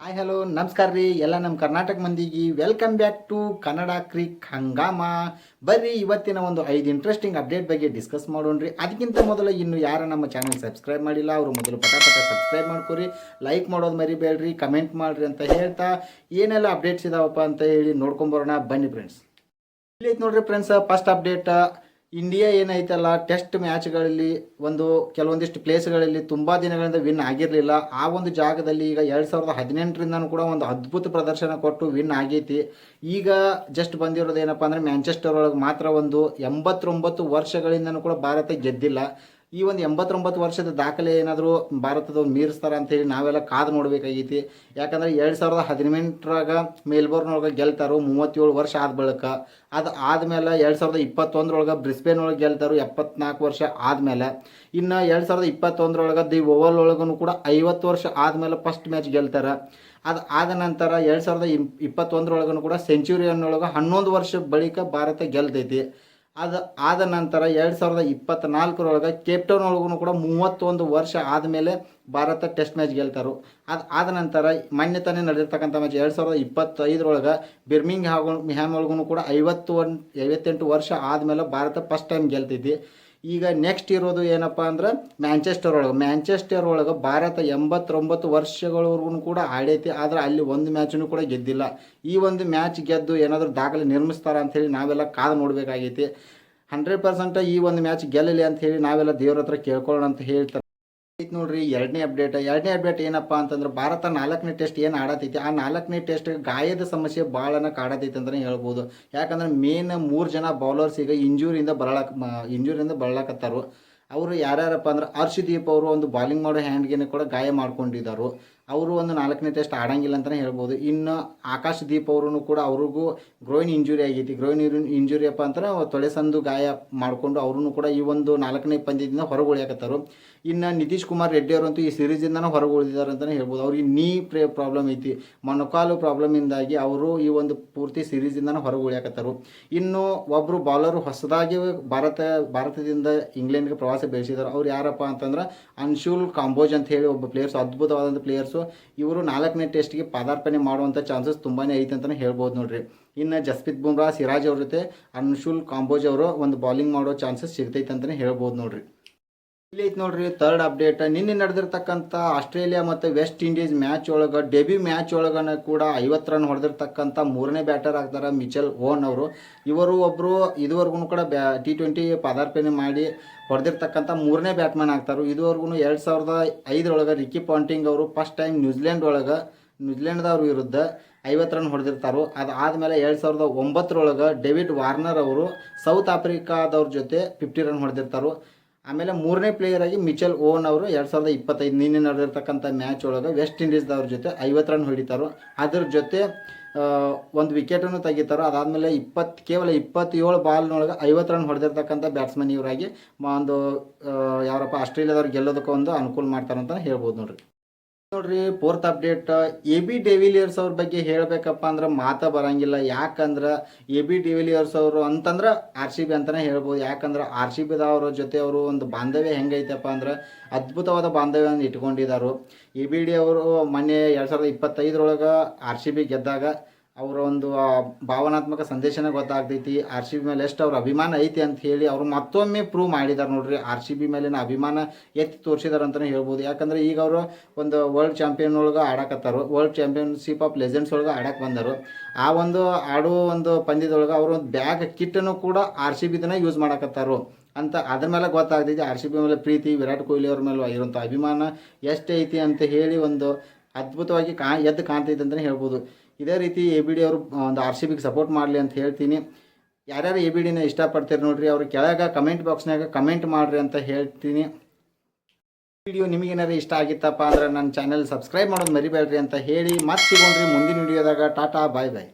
Hi hello ನಮಸ್ಕಾರ ರೀ. ಎಲ್ಲ ನಮ್ಮ ಕರ್ನಾಟಕ ಮಂದಿಗೆ welcome back to Kannada crick Hangama ಬರ್ರಿ, ಇವತ್ತಿನ ಒಂದು ಐದು ಇಂಟ್ರೆಸ್ಟಿಂಗ್ ಅಪ್ಡೇಟ್ ಬಗ್ಗೆ ಡಿಸ್ಕಸ್ ಮಾಡೋಣ್ರಿ ಅದಕ್ಕಿಂತ ಮೊದಲು ಇನ್ನು ಯಾರು ನಮ್ಮ ಚಾನಲ್ ಸಬ್ಸ್ಕ್ರೈಬ್ ಮಾಡಿಲ್ಲ, ಅವರು ಮೊದಲು ಪಟ ಪಟ ಸಬ್ಸ್ಕ್ರೈಬ್ ಮಾಡ್ಕೊರಿ. ಲೈಕ್ ಮಾಡೋದು ಮರಿಬೇಡ್ರಿ ಕಮೆಂಟ್ ಮಾಡ್ರಿ ಅಂತ ಹೇಳ್ತಾ ಏನೆಲ್ಲ ಅಪ್ಡೇಟ್ಸ್ ಇದಾವಪ್ಪ ಅಂತ ಹೇಳಿ ನೋಡ್ಕೊಂಬರೋಣ ಬನ್ನಿ ಫ್ರೆಂಡ್ಸ್ ಇಲ್ಲಿ ನೋಡ್ರಿ ಫ್ರೆಂಡ್ಸ್ ಫಸ್ಟ್ ಅಪ್ಡೇಟ್ ಇಂಡಿಯಾ ಏನೈತಲ್ಲ ಟೆಸ್ಟ್ ಮ್ಯಾಚ್ಗಳಲ್ಲಿ ಒಂದು ಕೆಲವೊಂದಿಷ್ಟು ಪ್ಲೇಸ್ಗಳಲ್ಲಿ ತುಂಬ ದಿನಗಳಿಂದ ವಿನ್ ಆಗಿರಲಿಲ್ಲ. ಆ ಒಂದು ಜಾಗದಲ್ಲಿ ಈಗ ಎರಡು ಸಾವಿರದ ಹದಿನೆಂಟರಿಂದನೂ ಕೂಡ ಒಂದು ಅದ್ಭುತ ಪ್ರದರ್ಶನ ಕೊಟ್ಟು ವಿನ್ ಆಗೈತಿ. ಈಗ ಜಸ್ಟ್ ಬಂದಿರೋದು ಏನಪ್ಪ ಅಂದರೆ ಮ್ಯಾಂಚೆಸ್ಟರ್ ಒಳಗೆ ಮಾತ್ರ ಒಂದು ಎಂಬತ್ತೊಂಬತ್ತು ವರ್ಷಗಳಿಂದನೂ ಕೂಡ ಭಾರತ ಗೆದ್ದಿಲ್ಲ. ಈ ಒಂದು ಎಂಬತ್ತೊಂಬತ್ತು ವರ್ಷದ ದಾಖಲೆ ಏನಾದರೂ ಭಾರತದವ್ರು ಮೀರಿಸ್ತಾರ ಅಂತ ಹೇಳಿ ನಾವೆಲ್ಲ ಕಾದು ನೋಡಬೇಕಾಗೈತಿ. ಯಾಕಂದ್ರೆ ಎರಡು ಸಾವಿರದ ಹದಿನೆಂಟರಾಗ ಮೆಲ್ಬೋರ್ನ್ ಒಳಗೆ ಗೆಲ್ತಾರೋ, ಮೂವತ್ತೇಳು ವರ್ಷ ಆದ ಬಳಿಕ. ಅದು ಆದಮೇಲೆ ಎರಡು ಸಾವಿರದ ಇಪ್ಪತ್ತೊಂದರೊಳಗೆ ಬ್ರಿಸ್ಬೇನ್ ಒಳಗೆ ಗೆಲ್ತಾರೋ ಎಪ್ಪತ್ನಾಲ್ಕು ವರ್ಷ ಆದಮೇಲೆ. ಇನ್ನು ಎರಡು ಸಾವಿರದ ಇಪ್ಪತ್ತೊಂದರೊಳಗೆ ದಿ ಓವಲ್ ಒಳಗೂ ಕೂಡ ಐವತ್ತು ವರ್ಷ ಆದಮೇಲೆ ಫಸ್ಟ್ ಮ್ಯಾಚ್ ಗೆಲ್ತಾರೆ. ಅದು ಆದ ನಂತರ ಎರಡು ಸಾವಿರದ ಇಪ್ ಇಪ್ಪತ್ತೊಂದರೊಳಗೂ ಕೂಡ ಸೆಂಚುರಿಯನ್ ಒಳಗೆ ಹನ್ನೊಂದು ವರ್ಷ ಬಳಿಕ ಭಾರತ ಗೆಲ್ತೈತಿ. ಅದು, ಆದ ನಂತರ ಎರಡು ಸಾವಿರದ ಇಪ್ಪತ್ತ್ನಾಲ್ಕರೊಳಗೆ ಕೇಪ್ಟೌನ್ ಒಳಗೂ ಕೂಡ ಮೂವತ್ತೊಂದು ವರ್ಷ ಆದಮೇಲೆ ಭಾರತ ಟೆಸ್ಟ್ ಮ್ಯಾಚ್ ಗೆಲ್ತಾರೆ. ಅದು, ಆದ ನಂತರ ಮೊನ್ನೆ ತಾನೇ ನಡೆದಿರ್ತಕ್ಕಂಥ ಮ್ಯಾಚ್ ಎರಡು ಸಾವಿರದ ಇಪ್ಪತ್ತೈದರೊಳಗೆ ಬಿರ್ಮಿಂಗ್ ಹಾಗೂ ಮಿಹಾನ್ ಒಳಗೂ ಕೂಡ ಐವತ್ತು ಒನ್, ಐವತ್ತೆಂಟು ವರ್ಷ ಆದಮೇಲೆ ಭಾರತ ಫಸ್ಟ್ ಟೈಮ್ ಗೆಲ್ತೈತಿ ಈಗ ನೆಕ್ಸ್ಟ್ ಇರೋದು ಏನಪ್ಪ ಅಂದ್ರೆ ಮ್ಯಾಂಚೆಸ್ಟರ್ ಒಳಗೆ. ಮ್ಯಾಂಚೆಸ್ಟರ್ ಒಳಗೆ ಭಾರತ ಎಂಬತ್ತೊಂಬತ್ತು ವರ್ಷಗಳವರೆಗೂ ಕೂಡ ಆಡೈತಿ, ಆದರೆ ಅಲ್ಲಿ ಒಂದು ಮ್ಯಾಚನ್ನು ಕೂಡ ಗೆದ್ದಿಲ್ಲ. ಈ ಒಂದು ಮ್ಯಾಚ್ ಗೆದ್ದು ಏನಾದರೂ ದಾಖಲೆ ನಿರ್ಮಿಸ್ತಾರ ಅಂಥೇಳಿ ನಾವೆಲ್ಲ ಕಾದು ನೋಡಬೇಕಾಗೈತಿ. ಹಂಡ್ರೆಡ್ ಪರ್ಸೆಂಟ್ ಈ ಒಂದು ಮ್ಯಾಚ್ ಗೆಲ್ಲಲಿ ಅಂತ ಹೇಳಿ ನಾವೆಲ್ಲ ದೇವ್ರ ಹತ್ರ ಕೇಳ್ಕೊಳ್ಳೋಣ ಅಂತ ಹೇಳ್ತಾರೆ. ಐತ್ ನೋಡ್ರಿ, ಎರಡನೇ ಅಪ್ಡೇಟ್ ಎರಡನೇ ಅಪ್ಡೇಟ್ ಏನಪ್ಪ ಅಂತಂದ್ರೆ ಭಾರತ ನಾಲ್ಕನೇ ಟೆಸ್ಟ್ ಏನು ಆಡತೈತಿ ಆ ನಾಲ್ಕನೇ ಟೆಸ್ಟ್ ಗಾಯದ ಸಮಸ್ಯೆ ಭಾಳನ ಕಾಡತೈತಿ ಅಂತಲೇ ಹೇಳ್ಬೋದು. ಯಾಕಂದ್ರೆ ಮೇನ್ ಮೂರು ಜನ ಬೌಲರ್ಸ್ ಈಗ ಇಂಜೂರಿಯಿಂದ ಬರಳಕ್ ಇಂಜೂರಿಯಿಂದ ಬರಳಕತ್ತಾರು ಅವರು ಯಾರ್ಯಾರಪ್ಪ ಅಂದ್ರೆ ಹರ್ಷದೀಪ್ ಅವರು ಒಂದು ಬಾಲಿಂಗ್ ಮಾಡೋ ಹ್ಯಾಂಡ್ಗೆ ಕೂಡ ಗಾಯ ಮಾಡ್ಕೊಂಡಿದ್ದಾರೆ ಅವರು ಒಂದು ನಾಲ್ಕನೇ ಟೆಸ್ಟ್ ಆಡಂಗಿಲ್ಲ ಅಂತಲೇ ಹೇಳ್ಬೋದು. ಇನ್ನು ಆಕಾಶ್ ದೀಪ್ ಅವರು ಕೂಡ ಅವ್ರಿಗೂ ಗ್ರೋಯಿನ್ ಇಂಜುರಿ ಆಗೈತಿ. ಗ್ರೋಯಿನ್ ಇಂಜುರಿ ಅಪ್ಪ ತೊಳೆ ತೊಳೆಸಂದು ಗಾಯ ಮಾಡಿಕೊಂಡು ಅವ್ರೂ ಕೂಡ ಈ ಒಂದು ನಾಲ್ಕನೇ ಪಂದ್ಯದಿಂದ ಹೊರಗೆ ಉಳಿಯಾಕತ್ತಾರು ಇನ್ನು ನಿತೀಶ್ ಕುಮಾರ್ ರೆಡ್ಡಿ ಅವರಂತೂ ಈ ಸಿರೀಸಿಂದನೂ ಹೊರಗೆ ಉಳಿದಿದ್ದಾರೆ ಅಂತಲೇ ಹೇಳ್ಬೋದು. ಅವ್ರಿಗೆ ನೀ ಪ್ರೇ ಪ್ರಾಬ್ಲಮ್ ಐತಿ. ಮೊಣಕಾಲು ಪ್ರಾಬ್ಲಮಿಂದಾಗಿ ಅವರು ಈ ಒಂದು ಪೂರ್ತಿ ಸಿರೀಸಿಂದನೂ ಹೊರಗೆ ಉಳಿಯಾಕತ್ತಾರು ಇನ್ನು ಒಬ್ಬರು ಬಾಲರು ಹೊಸದಾಗಿ ಭಾರತ, ಭಾರತದಿಂದ ಇಂಗ್ಲೆಂಡ್ಗೆ ಪ್ರವಾಸ ಬೆಳೆಸಿದ್ದಾರೆ ಅವ್ರು ಯಾರಪ್ಪ ಅಂತಂದ್ರೆ ಅನ್ಶುಲ್ ಕಾಂಬೋಜ್ ಅಂತ ಹೇಳಿ ಒಬ್ಬ ಪ್ಲೇಯರ್ಸ್ ಅದ್ಭುತವಾದಂಥ ಪ್ಲೇಯರ್ಸು ಇವರು ನಾಲ್ಕನೇ ಟೆಸ್ಟ್ಗೆ ಪದಾರ್ಪಣೆ ಮಾಡುವಂಥ ಚಾನ್ಸಸ್ ತುಂಬಾ ಐತೆ ಅಂತಲೇ ಹೇಳ್ಬೋದು ನೋಡ್ರಿ. ಇನ್ನು ಜಸ್ಪ್ರೀತ್ ಬುಮ್ರಾ, ಸಿರಾಜ್ ಅವ್ರ ಜೊತೆ ಅನ್ಶುಲ್ ಕಾಂಬೋಜ್ ಅವರು ಒಂದು ಬೌಲಿಂಗ್ ಮಾಡೋ ಚಾನ್ಸಸ್ ಸಿಗ್ತೈತೆ ಅಂತಲೇ ಹೇಳ್ಬೋದು ನೋಡ್ರಿ. ಇಲ್ಲಿ ನೋಡ್ರಿ ಥರ್ಡ್ ಅಪ್ಡೇಟ್ ನಿನ್ನೆ ನಡೆದಿರ್ತಕ್ಕಂಥ ಆಸ್ಟ್ರೇಲಿಯಾ ಮತ್ತು ವೆಸ್ಟ್ ಇಂಡೀಸ್ ಮ್ಯಾಚ್ ಒಳಗೆ ಡೆಬ್ಯೂ ಮ್ಯಾಚ್ ಒಳಗನ ಕೂಡ ಐವತ್ತು ರನ್ ಹೊಡೆದಿರ್ತಕ್ಕಂಥ ಮೂರನೇ ಬ್ಯಾಟರ್ ಆಗ್ತಾರೆ ಮಿಚೆಲ್ ಓನ್ ಅವರು. ಇವರು ಒಬ್ಬರು ಇದುವರೆಗೂ ಕೂಡ ಬ್ಯಾ ಟಿ ಟ್ವೆಂಟಿ ಪದಾರ್ಪಣೆ ಮಾಡಿ ಹೊಡೆದಿರ್ತಕ್ಕಂಥ ಮೂರನೇ ಬ್ಯಾಟ್ಮನ್ ಆಗ್ತಾರೆ. ಇದುವರೆಗೂ ಎರಡು ಸಾವಿರದ ಐದರೊಳಗೆ ರಿಕ್ಕಿ ಪಾಂಟಿಂಗ್ ಅವರು ಫಸ್ಟ್ ಟೈಮ್ ನ್ಯೂಜಿಲೆಂಡ್ ಒಳಗೆ ನ್ಯೂಜಿಲೆಂಡ್ದವ್ರ ವಿರುದ್ಧ ಐವತ್ತು ರನ್ ಹೊಡೆದಿರ್ತಾರೆ. ಅದು ಆದಮೇಲೆ ಎರಡು ಸಾವಿರದ ಒಂಬತ್ತರೊಳಗೆ ಡೇವಿಡ್ ವಾರ್ನರ್ ಅವರು ಸೌತ್ ಆಫ್ರಿಕಾದವ್ರ ಜೊತೆ ಫಿಫ್ಟಿ ರನ್ ಹೊಡೆದಿರ್ತಾರೋ. ಆಮೇಲೆ ಮೂರನೇ ಪ್ಲೇಯರ್ ಆಗಿ ಮಿಚೆಲ್ ಓನ್ ಅವರು ಎರಡು ಸಾವಿರದ ಇಪ್ಪತ್ತೈದು ನಿನ್ನೆ ನಡೆದಿರ್ತಕ್ಕಂಥ ಮ್ಯಾಚ್ ಒಳಗೆ ವೆಸ್ಟ್ ಇಂಡೀಸ್ದವ್ರ ಜೊತೆ ಐವತ್ತು ರನ್ ಹೊಡಿತಾರೋ. ಅದ್ರ ಜೊತೆ ಒಂದು ವಿಕೆಟನ್ನು ತೆಗಿತಾರೋ. ಅದಾದಮೇಲೆ ಇಪ್ಪತ್ತು, ಕೇವಲ ಇಪ್ಪತ್ತೇಳು ಬಾಲ್ನೊಳಗೆ ಐವತ್ತು ರನ್ ಹೊಡೆದಿರ್ತಕ್ಕಂಥ ಬ್ಯಾಟ್ಸ್ಮನ್ ಇವರಾಗಿ, ಒಂದು ಯಾರಪ್ಪ, ಆಸ್ಟ್ರೇಲಿಯಾದವ್ರು ಗೆಲ್ಲೋದಕ್ಕೆ ಒಂದು ಅನುಕೂಲ ಮಾಡ್ತಾರೆ ಅಂತ ಹೇಳ್ಬೋದು ನೋಡ್ರಿ. ನೋಡ್ರಿ fourth update A B de Villiers ಅವ್ರ ಬಗ್ಗೆ ಹೇಳಬೇಕಪ್ಪ ಅಂದ್ರೆ ಮಾತಾ ಬರಂಗಿಲ್ಲ. ಯಾಕಂದ್ರೆ ಎ ಬಿ ಡೆವಿಲಿಯರ್ಸ್ ಅವರು ಅಂತಂದ್ರೆ ಆರ್ ಸಿ ಬಿ ಅಂತಲೇ ಹೇಳ್ಬೋದು. ಯಾಕಂದ್ರೆ ಆರ್ ಸಿ ಬಿದವ್ರ ಜೊತೆ ಅವರು ಒಂದು ಬಾಂಧವ್ಯ ಹೆಂಗೈತಪ್ಪ ಅಂದ್ರೆ ಅದ್ಭುತವಾದ ಬಾಂಧವ್ಯವನ್ನು ಇಟ್ಕೊಂಡಿದ್ದಾರೆ ಎ ಬಿ ಡಿ ಅವರು ಮೊನ್ನೆ ಎರಡು ಸಾವಿರದ ಇಪ್ಪತ್ತೈದರೊಳಗೆ ಆರ್ ಸಿ ಬಿ ಗೆದ್ದಾಗ ಅವರ ಒಂದು ಭಾವನಾತ್ಮಕ ಸಂದೇಶನ ಗೊತ್ತಾಗ್ತೈತಿ. ಆರ್ ಸಿ ಬಿ ಮೇಲೆ ಎಷ್ಟು ಅವ್ರ ಅಭಿಮಾನ ಐತಿ ಅಂತ ಹೇಳಿ ಅವರು ಮತ್ತೊಮ್ಮೆ ಪ್ರೂವ್ ಮಾಡಿದ್ದಾರೆ ನೋಡ್ರಿ. ಆರ್ ಸಿ ಬಿ ಮೇಲಿನ ಅಭಿಮಾನ ಎತ್ತಿ ತೋರಿಸಿದಾರೆ ಅಂತಲೇ ಹೇಳ್ಬೋದು. ಯಾಕಂದ್ರೆ ಈಗ ಅವರು ಒಂದು ವರ್ಲ್ಡ್ ಚಾಂಪಿಯನ್ ಒಳಗೆ ಆಡಕತ್ತಾರು. ವರ್ಲ್ಡ್ ಚಾಂಪಿಯನ್ಶಿಪ್ ಆಫ್ ಲೆಜೆಂಡ್ಸ್ ಒಳಗೆ ಆಡಕ್ಕೆ ಬಂದರು. ಆ ಒಂದು ಆಡೋ ಒಂದು ಪಂದ್ಯದೊಳಗೆ ಅವರು ಒಂದು ಬ್ಯಾಗ್ ಕಿಟ್ಟನ್ನು ಕೂಡ ಆರ್ ಸಿ ಬಿದನ್ನ ಯೂಸ್ ಮಾಡಕತ್ತಾರು. ಅಂತ ಅದ್ರ ಮೇಲೆ ಗೊತ್ತಾಗ್ತೈತಿ. ಆರ್ ಸಿ ಬಿ ಮೇಲೆ ಪ್ರೀತಿ, ವಿರಾಟ್ ಕೊಹ್ಲಿ ಅವ್ರ ಮೇಲೆ ಇರುವಂಥ ಅಭಿಮಾನ ಎಷ್ಟೈತಿ ಅಂತ ಹೇಳಿ ಒಂದು ಅದ್ಭುತವಾಗಿ ಕಾ, ಎದ್ದು ಕಾಣ್ತೈತೆ ಅಂತಲೇ ಹೇಳ್ಬೋದು. ಇದೇ ರೀತಿ ಎ ಬಿ ಡಿ ಅವರು ಒಂದು ಆರ್ ಸಿ ಬಿಗೆ ಸಪೋರ್ಟ್ ಮಾಡಲಿ ಅಂತ ಹೇಳ್ತೀನಿ. ಯಾರ್ಯಾರು ಎ ಬಿ ಡಿನ ಇಷ್ಟಪಡ್ತೀರಿ ನೋಡಿರಿ ಅವ್ರಿಗೆ ಕೆಳಗೆ ಕಮೆಂಟ್ ಬಾಕ್ಸ್ನಾಗ ಕಮೆಂಟ್ ಮಾಡಿರಿ ಅಂತ ಹೇಳ್ತೀನಿ. ವಿಡಿಯೋ ನಿಮಗೇನಾದ್ರೂ ಇಷ್ಟ ಆಗಿತ್ತಪ್ಪ ಅಂದ್ರೆ ನನ್ನ ಚಾನೆಲ್ ಸಬ್ಸ್ಕ್ರೈಬ್ ಮಾಡೋದು ಮರಿಬೇಡ್ರಿ ಅಂತ ಹೇಳಿ. ಮತ್ತೆ ಸಿಗೋಣ್ರಿ ಮುಂದಿನ ವಿಡಿಯೋದಾಗ. ಟಾಟಾ ಬಾಯ್ ಬಾಯ್